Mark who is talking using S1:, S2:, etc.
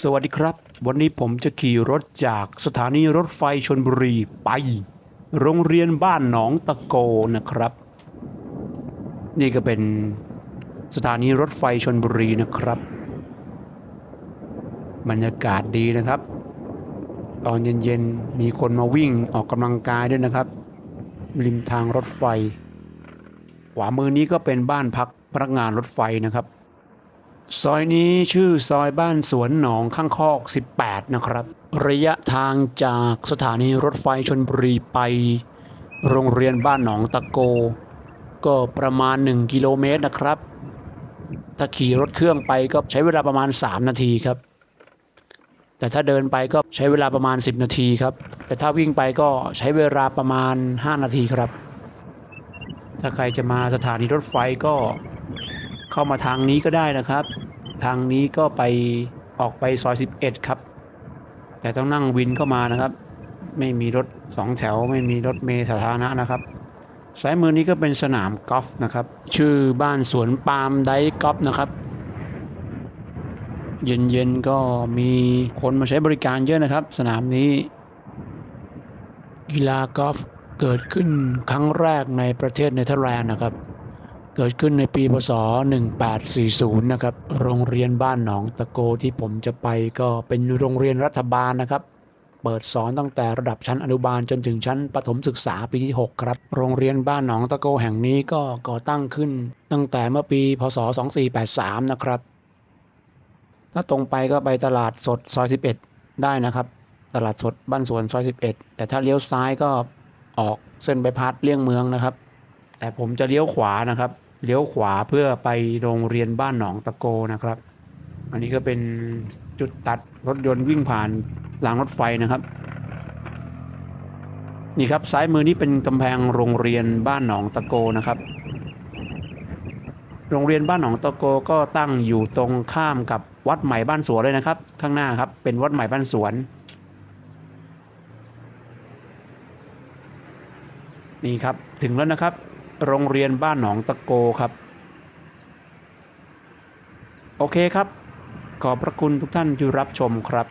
S1: สวัสดีครับ วันนี้ผมจะขี่รถจากสถานีรถไฟชนบุรีไป โรงเรียนบ้านหนองตะโกนะครับ นี่ก็เป็นสถานีรถไฟชนบุรีนะครับ บรรยากาศดีนะครับ ตอนเย็นๆ มีคนมาวิ่งออกกำลังกายด้วยนะครับ ริมทางรถไฟ ขวามือนี้ก็เป็นบ้านพักพนักงานรถไฟนะครับ ซอยนี้ชื่อซอยบ้านสวนหนองข้างคอก 18 นะครับ ระยะทางจากสถานีรถไฟชนบุรีไป โรงเรียนบ้านหนองตะโก ก็ประมาณ 1 กิโลเมตรนะครับ ถ้าขี่รถเครื่องไปก็ใช้เวลาประมาณ 3 นาทีครับ แต่ถ้าเดินไปก็ใช้เวลาประมาณ 10 นาทีครับ แต่ถ้าวิ่งไปก็ใช้เวลาประมาณ 5 นาทีครับ ถ้าใครจะมาสถานีรถไฟก็ เข้ามาทางนี้ก็ได้นะครับ ทางนี้ก็ไปออกไปซอย 11 ครับ แต่ต้องนั่งวินเข้ามานะครับ ไม่มีรถสองแถว ไม่มีรถเมล์สาธารณะนะครับซ้ายมือนี้ก็เป็นสนามกอล์ฟนะครับ ชื่อบ้านสวนปาล์มไดกอล์ฟนะครับ เย็นๆก็มีคนมาใช้บริการเยอะนะครับ สนามนี้ กีฬากอล์ฟเกิดขึ้นครั้งแรกในประเทศเนเธอร์แลนด์นะครับ เกิดขึ้นในปีพศ 1840 นะครับ โรงเรียนบ้านหนองตะโกที่ผมจะไปก็เป็นโรงเรียนรัฐบาลนะครับ เปิดสอนตั้งแต่ระดับชั้นอนุบาลจนถึงชั้นประถมศึกษาปีที่ 6 ครับ โรงเรียนบ้านหนองตะโกแห่งนี้ก็ก่อตั้งขึ้น ตั้งแต่เมื่อปี พศ 2483 นะครับ ถ้าตรงไปก็ไปตลาดสดซอย 11 ได้นะครับ ตลาดสดบ้านสวนซอย 11 แต่ถ้าเลี้ยวซ้ายก็ออกเส้นใบพัดเลี่ยงเมืองนะครับ แต่ผมจะเลี้ยวขวานะครับ เลี้ยวขวาเพื่อไปโรงเรียนบ้านหนองตะโกนะครับ อันนี้ก็เป็นจุดตัดรถยนต์วิ่งผ่านรางรถไฟนะครับ นี่ครับซ้ายมือนี้เป็นกำแพงโรงเรียนบ้านหนองตะโกนะครับ โรงเรียนบ้านหนองตะโกก็ตั้งอยู่ตรงข้ามกับวัดใหม่บ้านสวนเลยนะครับ ข้างหน้าครับเป็นวัดใหม่บ้านสวนนี่ครับถึงแล้วนะครับ โรงเรียนบ้านหนองตะโกครับ โอเคครับ ขอบพระคุณทุกท่านที่รับชมครับ